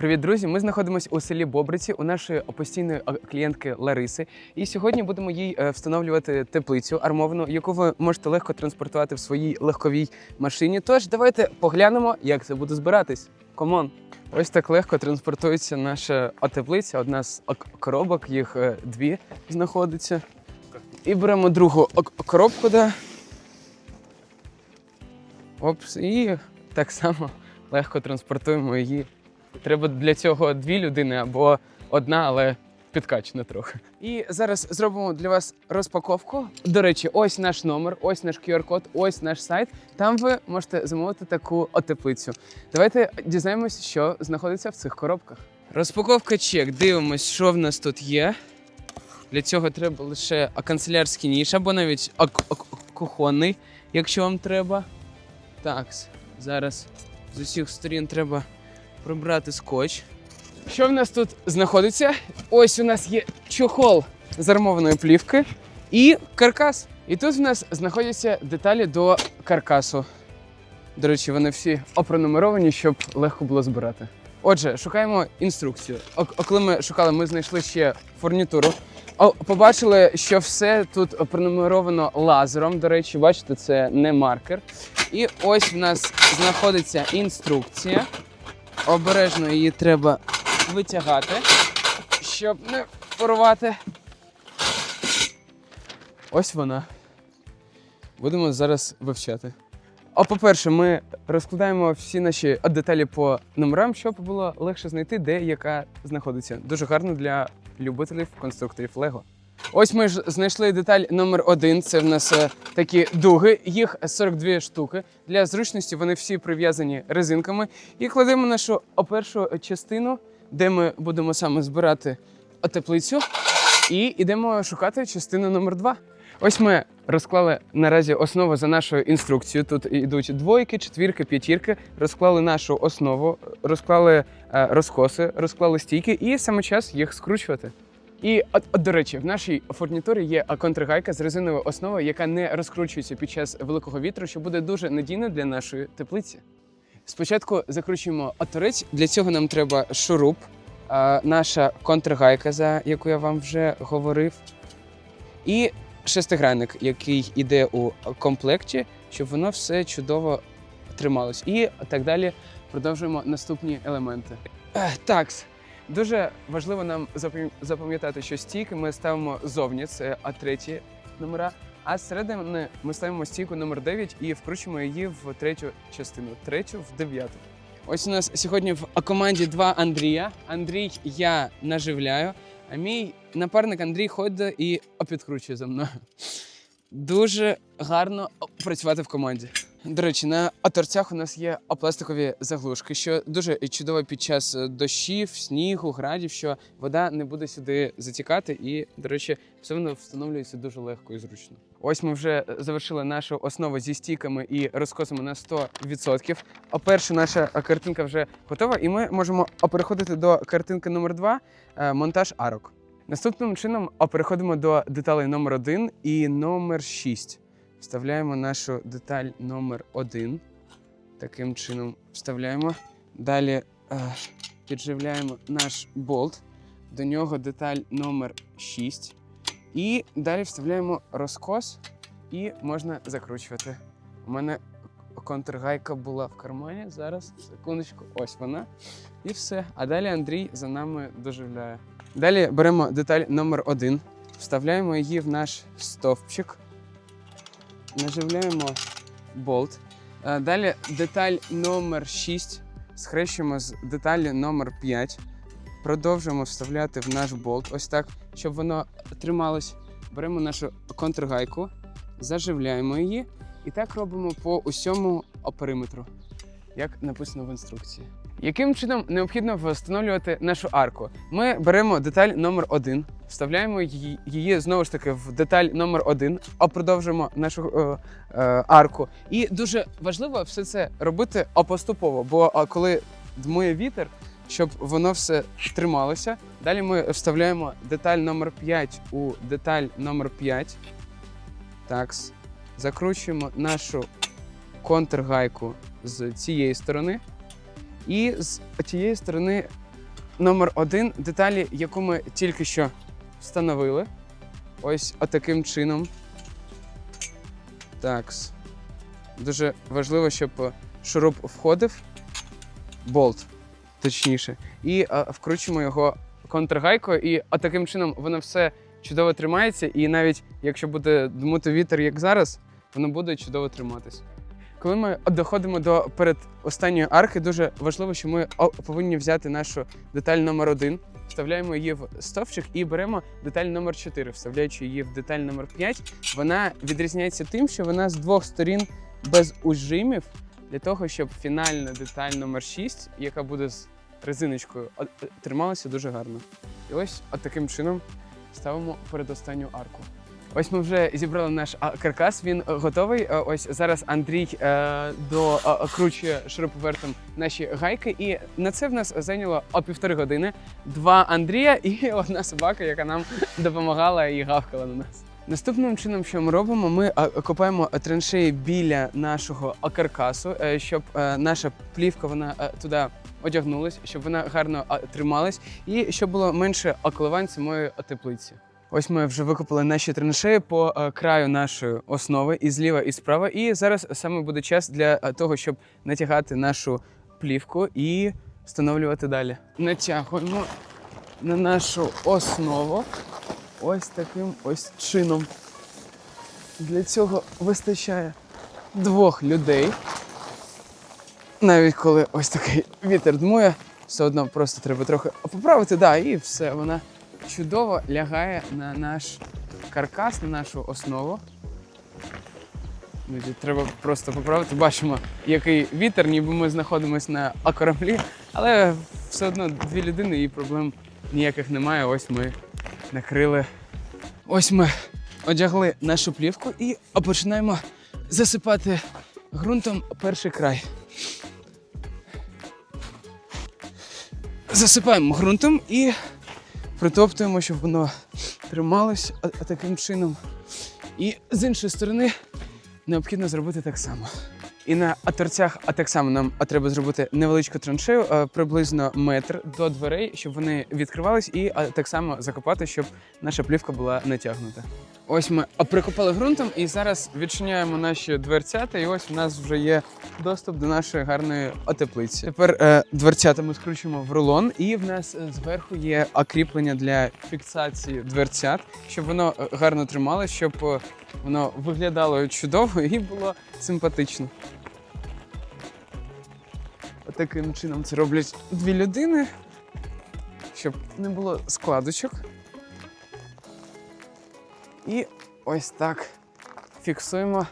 Привіт, друзі! Ми знаходимося у селі Бобриці у нашої постійної клієнтки Лариси. І сьогодні будемо їй е, встановлювати теплицю армовану, яку ви можете легко транспортувати в своїй легковій машині. Тож давайте поглянемо, як це буде збиратись. Комон! Ось так легко транспортується наша теплиця. Одна з коробок, їх е, дві знаходиться. І беремо другу коробку, да. Опс, і так само легко транспортуємо її. Треба для цього дві людини або одна, але підкачана трохи. І зараз зробимо для вас розпаковку. До речі, ось наш номер, ось наш QR-код, ось наш сайт. Там ви можете замовити таку отеплицю. Давайте дізнаємося, що знаходиться в цих коробках. Розпаковка чек. Дивимось, що в нас тут є. Для цього треба лише канцелярський ніж або навіть кухонний, якщо вам треба. Так, зараз з усіх сторін треба прибрати скотч. Що в нас тут знаходиться? Ось у нас є чохол з армованої плівки і каркас. І тут в нас знаходяться деталі до каркасу. До речі, вони всі опронумеровані, щоб легко було збирати. Отже, шукаємо інструкцію. О, коли ми шукали, ми знайшли ще фурнітуру. О, побачили, що все тут пронумеровано лазером. До речі, бачите, це не маркер. І ось в нас знаходиться інструкція. Обережно її треба витягати, щоб не порвати. Ось вона. Будемо зараз вивчати. А по-перше, ми розкладаємо всі наші деталі по номерам, щоб було легше знайти, де яка знаходиться. Дуже гарно для любителів конструкторів Лего. Ось ми ж знайшли деталь номер один. Це в нас е, такі дуги. Їх 42 штуки. Для зручності вони всі прив'язані резинками. І кладемо нашу першу частину, де ми будемо саме збирати теплицю. І йдемо шукати частину номер два. Ось ми розклали наразі основу за нашою інструкцією. Тут йдуть двойки, четвірки, п'ятірки. Розклали нашу основу, розклали е, розкоси, розклали стійки, і саме час їх скручувати. І от, от, до речі, в нашій фурнітурі є контргайка з резиновою основою, яка не розкручується під час великого вітру, що буде дуже надійно для нашої теплиці. Спочатку закручуємо оторець. Для цього нам треба шуруп, наша контргайка, за яку я вам вже говорив, і шестигранник, який йде у комплекті, щоб воно все чудово трималось. І так далі продовжуємо наступні елементи. Ех, Такс. Дуже важливо нам запам'ятати, що стійки ми ставимо зовні, це А3 номера, а зсередини ми ставимо стійку номер 9 і вкручуємо її в третю частину, третю в дев'яту. Ось у нас сьогодні в команді два Андрія. Андрій я наживляю, а мій напарник Андрій ходить і підкручує за мною. Дуже гарно працювати в команді. До речі, на оторцях у нас є пластикові заглушки, що дуже чудово під час е, дощів, снігу, градів, що вода не буде сюди затікати. І, до речі, все воно встановлюється дуже легко і зручно. Ось ми вже завершили нашу основу зі стійками і розкосами на 100%. А перша наша картинка вже готова, і ми можемо переходити до картинки номер 2 монтаж арок. Наступним чином переходимо до деталей номер 1 і номер 6. Вставляємо нашу деталь номер 1 Таким чином вставляємо. Далі е, підживляємо наш болт. До нього деталь номер 6. І далі вставляємо розкос і можна закручувати. У мене контргайка була в кармані. Зараз, секундочку, ось вона. І все. А далі Андрій за нами доживляє. Далі беремо деталь номер 1 вставляємо її в наш стовпчик, наживляємо болт. Е, Далі деталь номер 6 схрещуємо з деталі номер 5. Продовжуємо вставляти в наш болт, ось так, щоб воно трималось. Беремо нашу контргайку, заживляємо її і так робимо по усьому периметру, як написано в інструкції. Яким чином необхідно встановлювати нашу арку? Ми беремо деталь номер 1 вставляємо її, знову ж таки в деталь номер 1 а продовжуємо нашу е, е, арку. І дуже важливо все це робити поступово, бо коли дмує вітер, щоб воно все трималося. Далі ми вставляємо деталь номер 5 у деталь номер 5. Так, закручуємо нашу контргайку з цієї сторони. І з тієї сторони номер один деталі, яку ми тільки що встановили. Ось отаким чином. Такс. Дуже важливо, щоб е, шуруп входив, болт, точніше, і е, вкручуємо його контргайкою, і отаким чином воно все чудово тримається, і навіть якщо буде дмути вітер, як зараз, воно буде чудово триматись. Коли ми доходимо до передостанньої арки, дуже важливо, що ми повинні взяти нашу деталь номер один, вставляємо її в стовпчик і беремо деталь номер 4, вставляючи її в деталь номер 5. Вона відрізняється тим, що вона з двох сторін без ужимів, для того, щоб фінальна деталь номер 6, яка буде з резиночкою, трималася дуже гарно. І ось от таким чином ставимо передостанню арку. Ось ми вже зібрали наш каркас. Він е, готовий. Е, Ось зараз Андрій е, докручує шуруповертом наші гайки, і на це в нас зайняло о півтори години. Два Андрія і одна собака, яка нам допомагала і гавкала на нас. Наступним чином, що ми робимо, ми копаємо траншеї біля нашого каркасу, щоб наша плівка вона туди одягнулась, щоб вона гарно трималась, і щоб було менше околивань самої теплиці. Ось ми вже викопали наші траншеї по е, краю нашої основи і зліва, і справа. І зараз саме буде час для е, того, щоб натягати нашу плівку і встановлювати далі. Натягуємо на нашу основу ось таким ось чином. Для цього вистачає двох людей. Навіть коли ось такий вітер дмує, все одно просто треба трохи поправити, да, і все, вона чудово лягає на наш каркас, на нашу основу. Треба просто поправити. Бачимо, який вітер, ніби ми знаходимося на кораблі, але все одно дві людини і проблем ніяких немає. Ось ми накрили. Ось ми одягли нашу плівку і починаємо засипати ґрунтом перший край. Засипаємо ґрунтом і притоптуємо, щоб воно трималось таким чином. І з іншої сторони необхідно зробити так само. І на торцях, а так само нам треба зробити невеличку траншею, приблизно метр до дверей, щоб вони відкривались, і так само закопати, щоб наша плівка була натягнута. Ось ми прикопали ґрунтом і зараз відчиняємо наші дверцята, і ось у нас вже є доступ до нашої гарної отеплиці. Тепер е, дверцята ми скручуємо в рулон, і в нас е, зверху є окріплення для фіксації дверцят, щоб воно е, гарно трималося, щоб е, воно виглядало чудово і було симпатично. Таким чином це роблять дві людини, щоб не було складочок. І ось так фіксуємо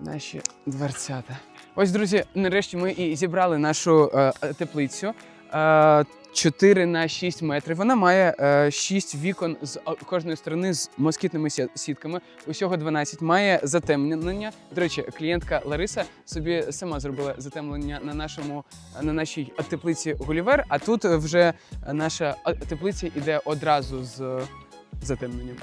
наші дверцята. Ось, друзі, нарешті ми і зібрали нашу е, теплицю. Е, 4 на 6 метрів. Вона має е, 6 вікон з е, кожної сторони з москітними сітками. Усього 12. Має затемнення. До речі, клієнтка Лариса собі сама зробила затемнення на нашому на нашій теплиці Гулівер. А тут вже наша е, теплиця йде одразу з е, затемненням.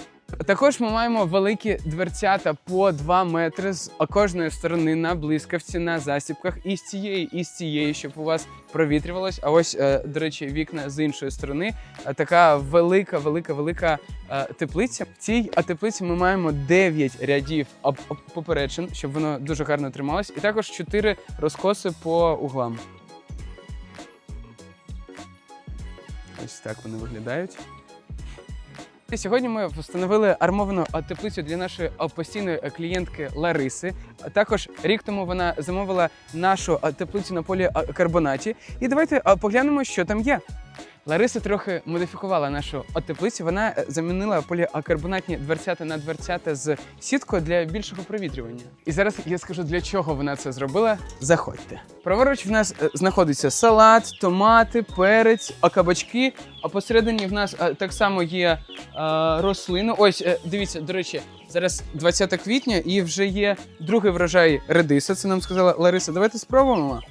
Також ми маємо великі дверцята по 2 метри з кожної сторони на блискавці, на засібках, і з цієї, і з цієї, щоб у вас провітрювалось. А ось, е, до речі, вікна з іншої сторони. Е, Така велика, велика, велика е, теплиця. В цій теплиці ми маємо 9 рядів поперечин, щоб воно дуже гарно трималось, і також 4 розкоси по углам. Ось так вони виглядають. Сьогодні ми встановили армовану теплицю для нашої постійної клієнтки Лариси. Також рік тому вона замовила нашу теплицю на полі карбонаті. І давайте поглянемо, що там є. Лариса трохи модифікувала нашу теплицю. Вона е, замінила поліакарбонатні дверцята на дверцята з сіткою для більшого провітрювання. І зараз я скажу, для чого вона це зробила. Заходьте. Праворуч в нас е, знаходиться салат, томати, перець, а кабачки. А посередині в нас е, так само є рослини. Ось, дивіться, до речі, зараз 20 квітня і вже є другий врожай редиса. Це нам сказала Лариса. Давайте спробуємо.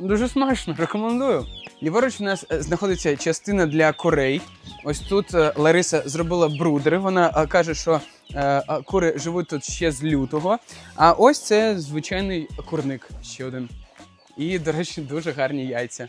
Дуже смачно, рекомендую. Ліворуч в нас е, знаходиться частина для курей. Ось тут е, Лариса зробила брудери. Вона е, каже, що кури живуть тут ще з лютого. А ось це звичайний курник ще один. І, до речі, дуже гарні яйця.